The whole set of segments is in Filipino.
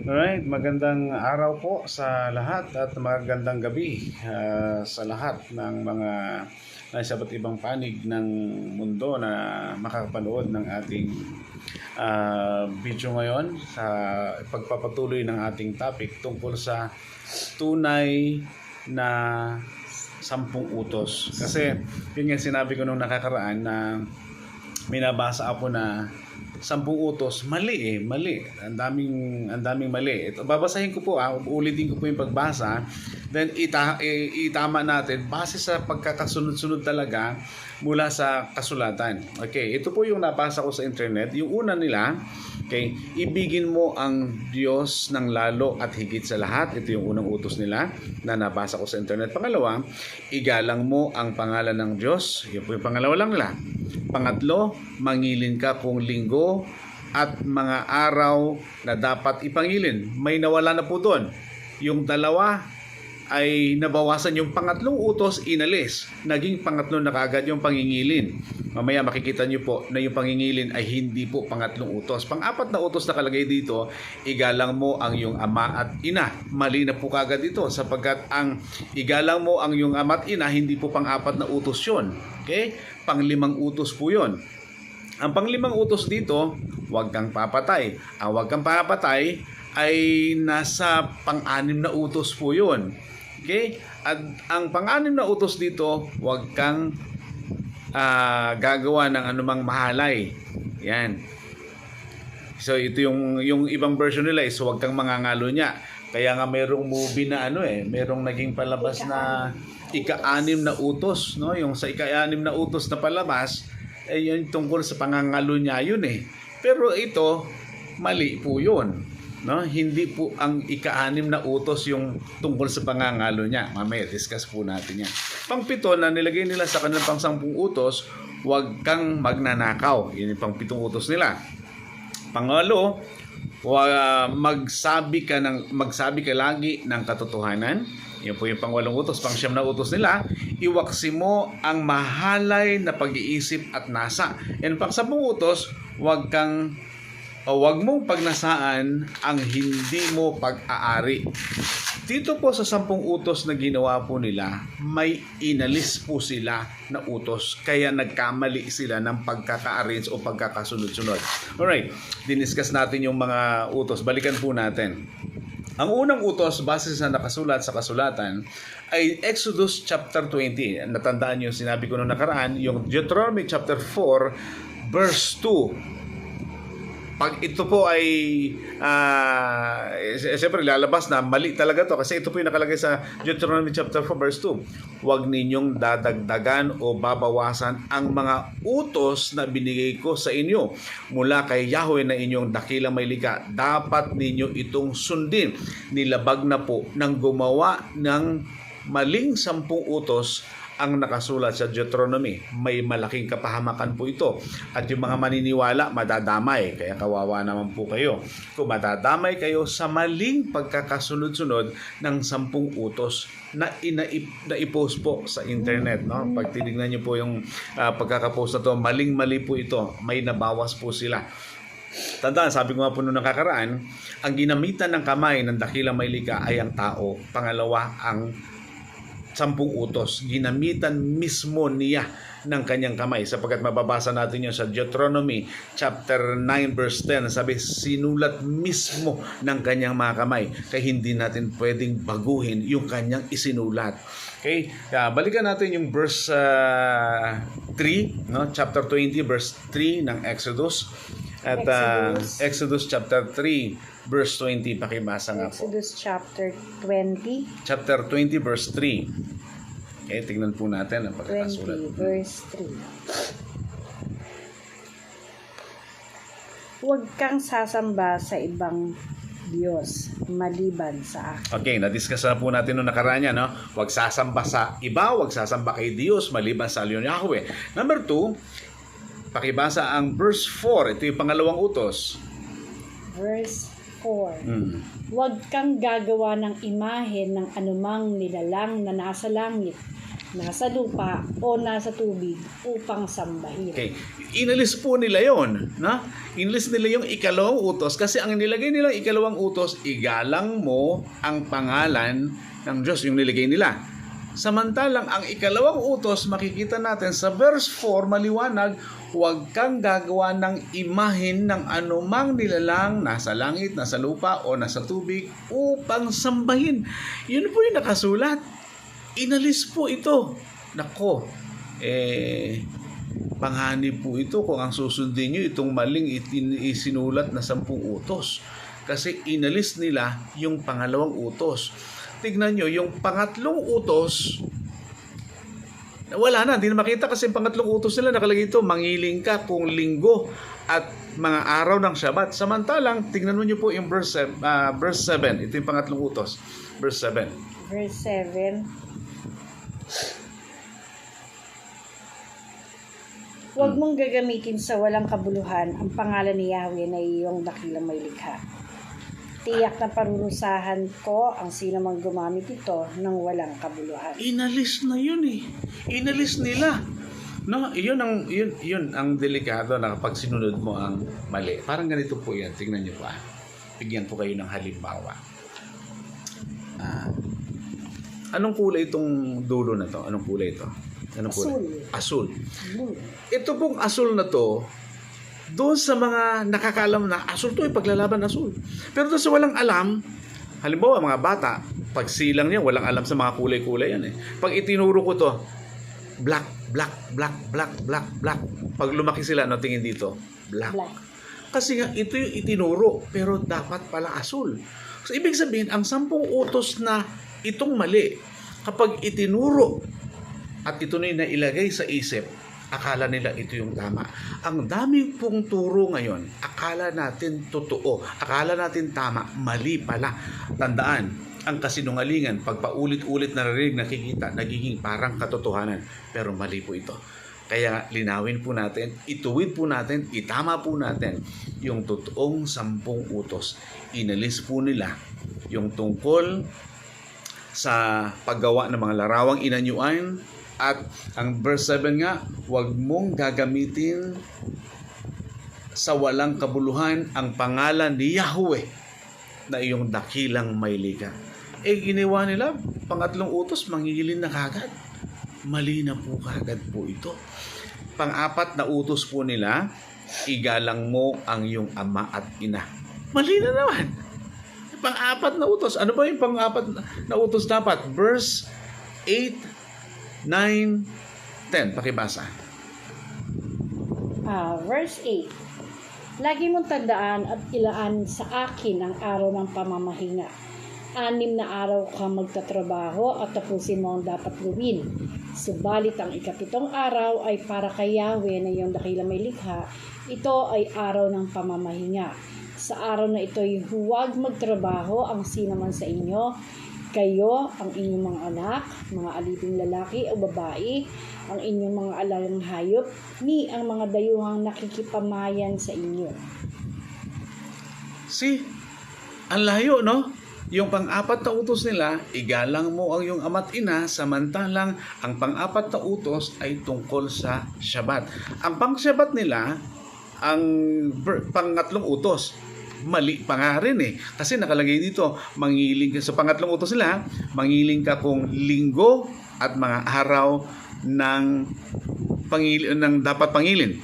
Alright, magandang araw po sa lahat at magandang gabi ah, sa lahat ng mga nasa iba't ibang panig ng mundo na makakapanood ng ating ah, video ngayon sa pagpapatuloy ng ating topic tungkol sa tunay na sampung utos. Kasi yun nga sinabi ko nung nakakaraan na may nabasa ako na sampung utos, mali eh, mali. Ang daming, ang daming mali. Ito, babasahin ko po, ah, ulitin ko po yung pagbasa. Then ita, itama natin base sa pagkakasunod-sunod talaga mula sa kasulatan. Okay, ito po yung nabasa ko sa internet. Yung una nila, okay, ibigin mo ang Diyos ng lalo at higit sa lahat. Ito yung unang utos nila na nabasa ko sa internet. Pangalawa, igalang mo ang pangalan ng Diyos. Yun po yung pangalawa lang nila. Pangatlo, mangilin ka kung linggo at mga araw na dapat ipangilin. May nawala na po doon. Yung dalawa ay nabawasan yung pangatlong utos, inalis. Naging pangatlo na kagad yung pangingilin. Mamaya makikita nyo po na yung pangingilin ay hindi po pangatlong utos. Pang-apat na utos na kalagay dito, igalang mo ang iyong ama at ina. Mali na po kagad ito sapagkat ang igalang mo ang iyong ama at ina, hindi po pang-apat na utos yun. Okay? Panglimang utos po yun. Ang panglimang utos dito, huwag kang papatay. Ang huwag kang papatay ay nasa pang-anim na utos po yun. Okay? At ang pang-anim na utos dito, huwag kang ah, gagawa ng anumang mahalay. Yan. So ito yung yung ibang version nila is huwag kang mangangalo niya. Kaya nga merong movie na ano eh, merong naging palabas na ika-anim na utos, no? Yung sa ika-anim na utos na palabas, eh yun tungkol sa pangangalo niya yun eh. Pero ito, mali po yun. No? Hindi po ang ika-anim na utos yung tungkol sa pangangalo niya. Mamaya, discuss po natin yan. Pangpito na nilagay nila sa kanilang pangsampung utos, huwag kang magnanakaw. Yun yung pangpitong utos nila. Pangalo, wa, magsabi ka ng magsabi ka lagi ng katotohanan. Yan po yung pangwalong utos, pangsyam na utos nila. Iwaksi mo ang mahalay na pag-iisip at nasa. Yan pang sampung utos, huwag kang o wag mong pagnasaan ang hindi mo pag-aari. Dito po sa sampung utos na ginawa po nila, may inalis po sila na utos. Kaya nagkamali sila ng pagkaka-arrange o pagkakasunod-sunod. Alright, diniscuss natin yung mga utos. Balikan po natin. Ang unang utos, base sa nakasulat sa kasulatan, ay Exodus chapter 20. Natandaan niyo, sinabi ko nung nakaraan, yung Deuteronomy chapter 4, verse 2 pag ito po ay eh, siyempre lalabas na mali talaga to. Kasi ito po yung nakalagay sa Deuteronomy chapter 4 verse 2 huwag ninyong dadagdagan o babawasan ang mga utos na binigay ko sa inyo. Mula kay Yahweh na inyong dakilang may lika dapat ninyo itong sundin. Nilabag na po ng gumawa ng maling sampung utos ang nakasulat sa Deuteronomy. May malaking kapahamakan po ito. At yung mga maniniwala, madadamay. Kaya kawawa naman po kayo. Kung madadamay kayo sa maling pagkakasunod-sunod ng sampung utos na inaip, na i-post po sa internet. No? Pag tinignan niyo po yung ah, pagkakapost na to, maling-mali po ito. May nabawas po sila. Tandaan, sabi ko nga po nung nakakaraan, ang ginamitan ng kamay ng dakilang may lika ay ang tao. Pangalawa, ang sampung utos. Ginamitan mismo niya ng kanyang kamay sapagkat mababasa natin yun sa Deuteronomy chapter 9 verse 10 sabi sinulat mismo ng kanyang mga kamay kaya hindi natin pwedeng baguhin yung kanyang isinulat okay Kaya balikan natin yung verse ah, 3 no chapter 20 verse 3 ng Exodus at ah, Exodus. Exodus chapter 3 verse 20 pakibasa nga po Exodus chapter 20, chapter 20 verse 3. Okay, tignan po natin ang pagkakasulat. 20 verse 3. Huwag kang sasamba sa ibang Diyos maliban sa akin. Okay, na-discuss na po natin noong nakaraan yan, no? Huwag sasamba sa iba, huwag sasamba kay Diyos maliban sa Leon Yahweh. Number two, pakibasa ang verse 4. Ito yung pangalawang utos. Verse 4. Hmm. Huwag kang gagawa ng imahe ng anumang nilalang na nasa langit nasa lupa o nasa tubig upang sambahin. Okay. Inalis po nila yon, na? Inalis nila yung ikalawang utos kasi ang nilagay nila ikalawang utos, igalang mo ang pangalan ng Diyos, yung nilagay nila. Samantalang ang ikalawang utos, makikita natin sa verse 4, maliwanag, huwag kang gagawa ng imahin ng anumang nilalang nasa langit, nasa lupa, o nasa tubig upang sambahin. Yun po yung nakasulat. Inalis po ito. Nako, eh, panganib po ito kung ang susundin nyo itong maling isinulat na sampung utos. Kasi inalis nila yung pangalawang utos. Tignan nyo, yung pangatlong utos, wala na, hindi na makita kasi pangatlong utos nila nakalagay ito, mangiling ka kung linggo at mga araw ng Shabbat. Samantalang, tignan mo nyo po yung verse, ah, verse 7. Ito yung pangatlong utos. Verse 7. Verse 7. Huwag mong gagamitin sa walang kabuluhan ang pangalan ni Yahweh na iyong dakilang may likha. Tiyak na parurusahan ko ang sino mang gumamit ito ng walang kabuluhan. inalis na yun eh. Inalis nila. No, yun ang yun yun ang delikado na kapag sinunod mo ang mali. Parang ganito po 'yan. Tingnan niyo po ah. Bigyan ko kayo ng halimbawa. Ah, anong kulay itong dulo na to? Anong kulay ito? Anong kulay? Asul. Ito pong asul na to, doon sa mga nakakaalam na asul to, ipaglalaban asul. Pero doon sa walang alam, halimbawa mga bata, pag silang niya, walang alam sa mga kulay-kulay yan eh. Pag itinuro ko to, black, black, black, black, black, black. Pag lumaki sila, ano tingin dito? Black. Black. Kasi nga, ito yung itinuro, pero dapat pala asul. So, ibig sabihin, ang sampung utos na itong mali, kapag itinuro at ito na yung nailagay sa isip, akala nila ito yung tama. Ang dami pong turo ngayon, akala natin totoo, akala natin tama, mali pala. Tandaan, ang kasinungalingan, pag paulit-ulit narinig, nakikita, nagiging parang katotohanan. Pero mali po ito. Kaya linawin po natin, ituwid po natin, itama po natin yung totoong sampung utos. Inalis po nila yung tungkol sa paggawa ng mga larawang inanyuan at ang verse 7 nga, huwag mong gagamitin sa walang kabuluhan ang pangalan ni Yahweh na iyong dakilang may liga. Eh, ginawa nila, pangatlong utos, mangingilin na kagad. Mali na po kagad po ito. Pang-apat na utos po nila, igalang mo ang iyong ama at ina. Mali na naman. Pang-apat na utos. Ano ba yung pang-apat na utos dapat? Verse 8, 9, 10. Pakibasa. Ah, verse 8. Lagi mong tandaan at ilaan sa akin ang araw ng pamamahinga. Anim na araw ka magtatrabaho at tapusin mo ang dapat gawin. Subalit ang ikapitong araw ay para kay Yahweh na iyong dakila may likha. Ito ay araw ng pamamahinga. Sa araw na ito ay huwag magtrabaho ang sino man sa inyo, kayo, ang inyong mga anak, mga aliping lalaki o babae, ang inyong mga alalang hayop, ni ang mga dayuhang nakikipamayan sa inyo. See? Ang layo, no? Yung pang-apat na utos nila, igalang mo ang iyong ama't ina, samantalang ang pang-apat na utos ay tungkol sa Shabbat. Ang pang-Shabbat nila, ang pangatlong utos, mali pa nga rin eh. Kasi nakalagay dito, mangiling sa pangatlong utos nila, mangiling ka kung linggo at mga araw ng pangil ng dapat pangilin.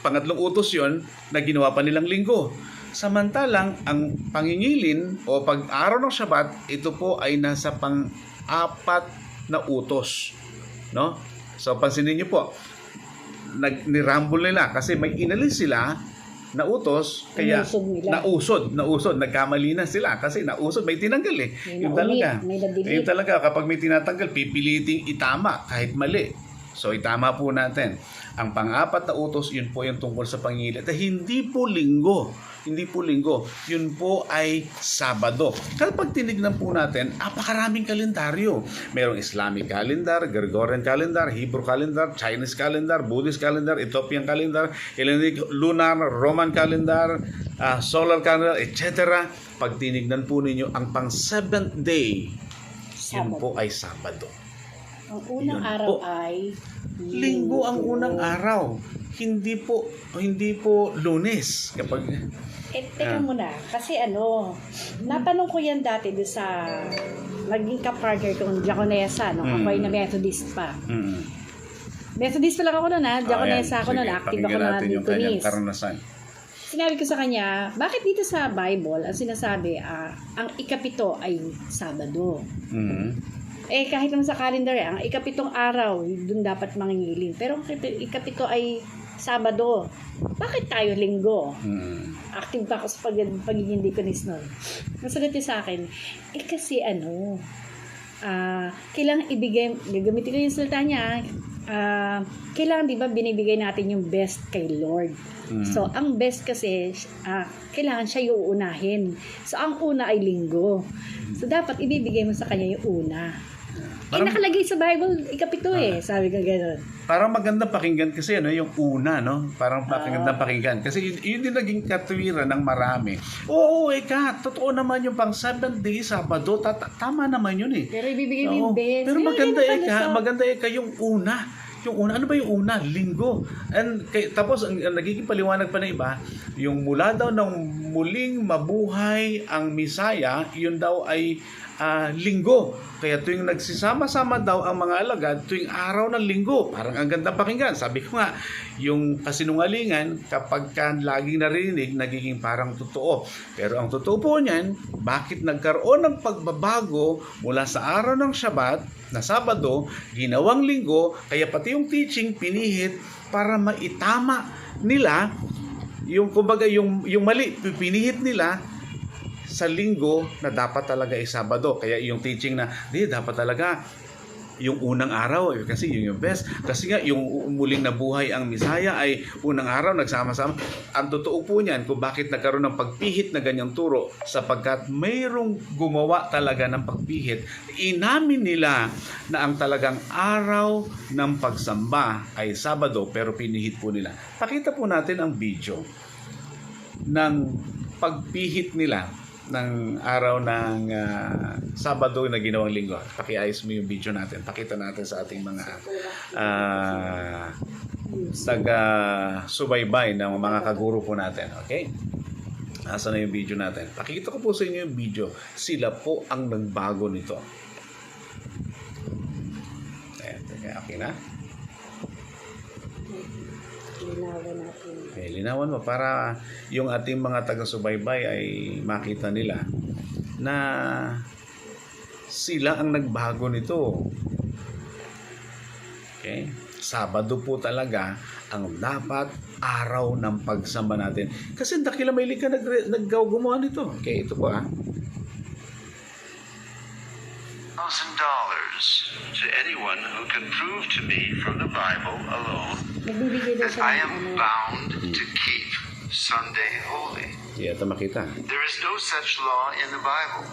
Pangatlong utos yon na ginawa pa nilang linggo. Samantalang ang pangingilin o pag-araw ng Shabbat, ito po ay nasa pang-apat na utos. No? So pansinin niyo po, nag nirambol nila kasi may inalis sila na utos kaya nila. nausod nausod nagkamali na sila kasi nausod may tinanggal eh May yun naunit, talaga may na-delete. yun talaga kapag may tinatanggal pipiliting itama kahit mali so itama po natin. Ang pang-apat na utos yun po yung tungkol sa pangilin at hindi po linggo. Hindi po linggo. Yun po ay Sabado. Kapag tinignan po natin apakaraming kalendaryo. Merong Islamic calendar Gregorian calendar Hebrew calendar Chinese calendar Buddhist calendar Ethiopian calendar Hellenic lunar Roman calendar ah, solar calendar etc pag tinignan po ninyo ang pang seventh day yun Sabado. po ay Sabado Ang unang Yun araw po. ay Linggo ang unang araw. Hindi po hindi po lunes kapag Eh, teka Ah. muna. Kasi ano, natanong ko yan dati doon sa naging kapartner kong Diakonesa, no? Ako Mm. ay na Methodist pa. mm, Methodist pa lang ako noon, ha? Diakonesa Ayan, ako noon. Active ako na yung kanyang Diaconess. karanasan. Sinabi ko sa kanya, bakit dito sa Bible, ang sinasabi, ah, ang ikapito ay Sabado. Mm. Eh, kahit naman sa calendar, eh, ang ikapitong araw, dun dapat mangingiling. Pero ang ikap- ikapito ay Sabado. Bakit tayo linggo? Mm. Active pa ako sa pag pagiging deaconess nun. Nasagot niya sa akin, eh kasi ano, ah, kailangan ibigay, gagamitin ko yung salita niya, ah, kailangan di ba binibigay natin yung best kay Lord. Mm. So, ang best kasi, ah, kailangan siya yung unahin. So, ang una ay linggo. So, dapat ibibigay mo sa kanya yung una. Eh, Parang- nakalagay sa Bible, ikapito eh. Sabi ko gano'n. Parang maganda pakinggan kasi ano yung una no parang Ah. maganda pakinggan kasi yun, yun din naging katuwiran ng marami oo eka totoo naman yung pang 7 days Sabado tata- tama naman yun eh Pero ibibigay mo yung best. Pero maganda yun eh ka, maganda eh ka yung una. Yung una, ano ba yung una? Linggo. And kay, tapos ang, ang nagiging paliwanag pa ng iba, yung mula daw ng muling mabuhay ang Misaya, yun daw ay ah, linggo. Kaya tuwing nagsisama-sama daw ang mga alagad tuwing araw ng linggo. Parang ang ganda pakinggan. Sabi ko nga, yung kasinungalingan, kapag ka laging narinig, nagiging parang totoo. Pero ang totoo po niyan, bakit nagkaroon ng pagbabago mula sa araw ng Shabbat na Sabado, ginawang linggo, kaya pati yung teaching pinihit para maitama nila yung kumbaga yung yung mali pinihit nila sa linggo na dapat talaga ay Sabado. Kaya yung teaching na, di, dapat talaga yung unang araw eh, kasi yun yung best. Kasi nga yung muling nabuhay ang Misaya ay unang araw nagsama-sama. Ang totoo po niyan kung bakit nagkaroon ng pagpihit na ganyang turo sapagkat mayroong gumawa talaga ng pagpihit inamin nila na ang talagang araw ng pagsamba ay Sabado pero pinihit po nila. Pakita po natin ang video ng pagpihit nila ng araw ng ah, Sabado na ginawang linggo. Pakiayos mo yung video natin. Pakita natin sa ating mga ah, taga-subaybay ng mga kaguro po natin. Okay? Asa na yung video natin? Pakita ko po sa inyo yung video. Sila po ang nagbago nito. Ayan, okay na? Linawan natin. Okay, linawan mo para yung ating mga taga-subaybay ay makita nila na sila ang nagbago nito. Okay? Sabado po talaga ang dapat araw ng pagsamba natin. Kasi dakila may ka nag naggaw gumawa nito. Okay, ito po ah. thousand dollars to anyone who can prove to me from the Bible alone that I am bound to keep Sunday holy. Hindi ata makita. There is no such law in the Bible.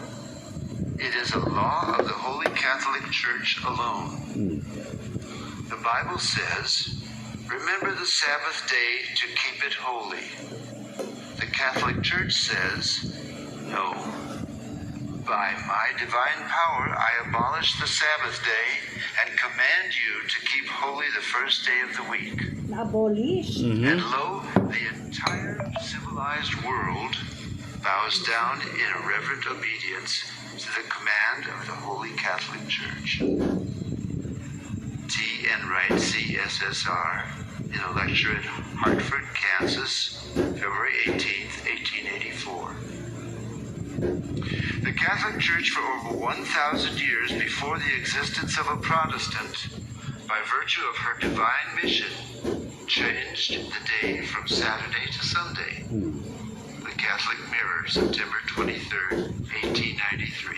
It is a law of the Holy Catholic Church alone. Hmm. The Bible says, Remember the Sabbath day to keep it holy. The Catholic Church says, No. By my divine power, I abolish the Sabbath day and command you to keep holy the first day of the week. Na-abolish. Mhm. And lo, the entire civilized world bows down in reverent obedience to the command of the Holy Catholic Church. T. N. Wright, CSSR, in a lecture at Hartford, Kansas, February 18, 1884. The Catholic Church, for over 1,000 years before the existence of a Protestant, by virtue of her divine mission, changed the day from Saturday to Sunday. The Catholic Mirror, September 23rd, 1893.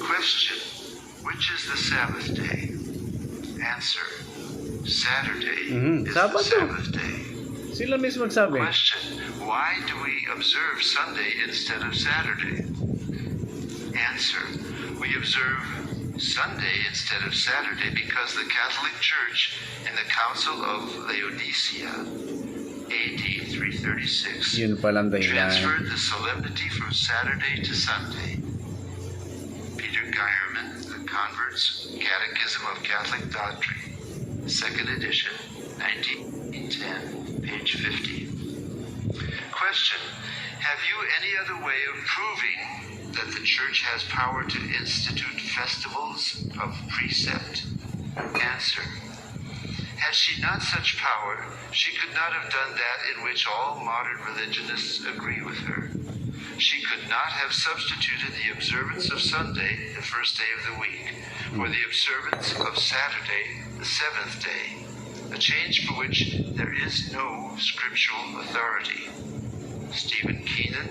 Question Which is the Sabbath day? Answer Saturday Mhm, is Sabado. the Sabbath day. Sila mismo nagsabi. Question Why do we observe Sunday instead of Saturday? Answer We observe Sunday instead of Saturday because the Catholic Church in the Council of Laodicea, AD 336, Yun palang dahilan. transferred the solemnity from Saturday to Sunday. Peter Geierman, The Converts Catechism of Catholic Doctrine, 2nd edition, 1910, page 50. Question Have you any other way of proving that the Church has power to institute festivals of precept? Answer Had she not such power, she could not have done that in which all modern religionists agree with her. She could not have substituted the observance of Sunday, the first day of the week, for the observance of Saturday, the seventh day, a change for which there is no scriptural authority. Stephen Keenan,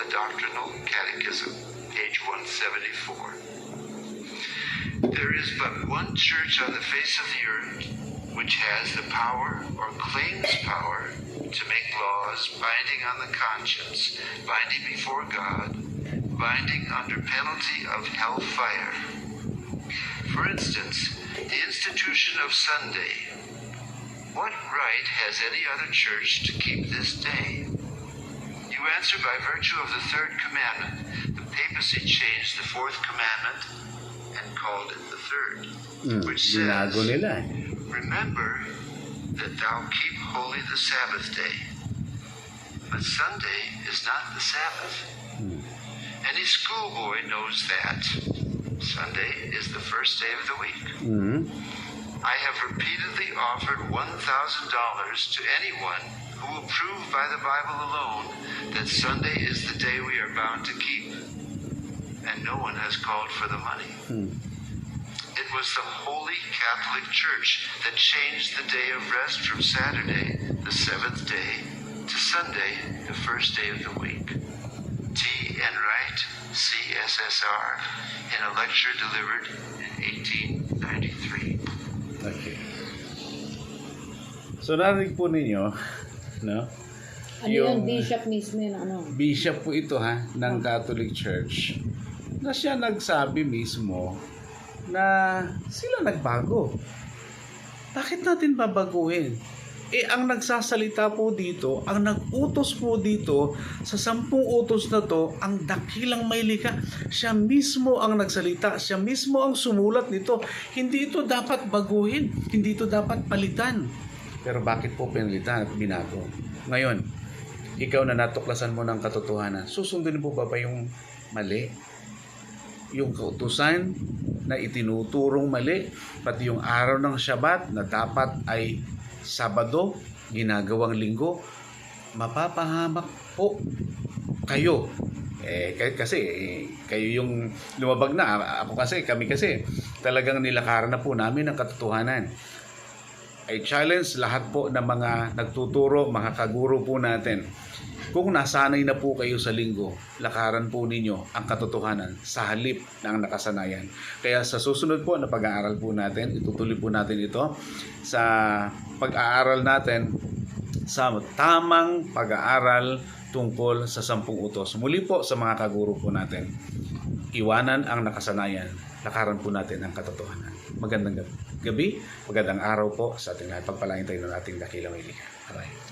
A Doctrinal Catechism, page 174. There is but one church on the face of the earth which has the power or claims power to make laws binding on the conscience, binding before God, binding under penalty of hell fire. For instance, the institution of Sunday. What right has any other church to keep this day? Answer by virtue of the third commandment. The papacy changed the fourth commandment and called it the third, Hmm, which says. Remember that thou keep holy the Sabbath day. But Sunday is not the Sabbath. Any schoolboy knows that. Sunday is the first day of the week. Mhm. I have repeatedly offered $1,000 to anyone who will prove by the Bible alone that Sunday is the day we are bound to keep. And no one has called for the money. Hmm. It was the Holy Catholic Church that changed the day of rest from Saturday, the seventh day, to Sunday, the first day of the week. T. N. Wright, CSSR, in a lecture delivered in 1893. Okay. So narinig po ninyo, no? Ano Yung- yun, bishop mismo yun, ano? Bishop po ito ha, ng Catholic Church, na siya nagsabi mismo na sila nagbago. Bakit natin babaguhin? Eh, ang nagsasalita po dito, ang nag-utos po dito, sa sampung utos na to, ang dakilang may lika. Siya mismo ang nagsalita, siya mismo ang sumulat nito. Hindi ito dapat baguhin, hindi ito dapat palitan. Pero bakit po pinalitan at binago? Ngayon, ikaw na natuklasan mo ng katotohanan, susundin po ba ba yung mali? Yung kautusan na itinuturong mali, pati yung araw ng Shabbat na dapat ay Sabado, ginagawang linggo, mapapahamak po kayo. Eh, kasi eh, kayo yung lumabag na. Ako kasi, kami kasi, talagang nilakaran na po namin ang katotohanan. I challenge lahat po ng mga nagtuturo, mga kaguro po natin. Kung nasanay na po kayo sa linggo, lakaran po ninyo ang katotohanan sa halip ng nakasanayan. Kaya sa susunod po na pag-aaral po natin, itutuloy po natin ito sa pag-aaral natin sa tamang pag-aaral tungkol sa sampung utos. Muli po sa mga kaguro po natin, iwanan ang nakasanayan, lakaran po natin ang katotohanan. Magandang gab- gabi, magandang araw po sa ating lahat. Pagpalain tayo ng ating dakilang ilikha. Bye.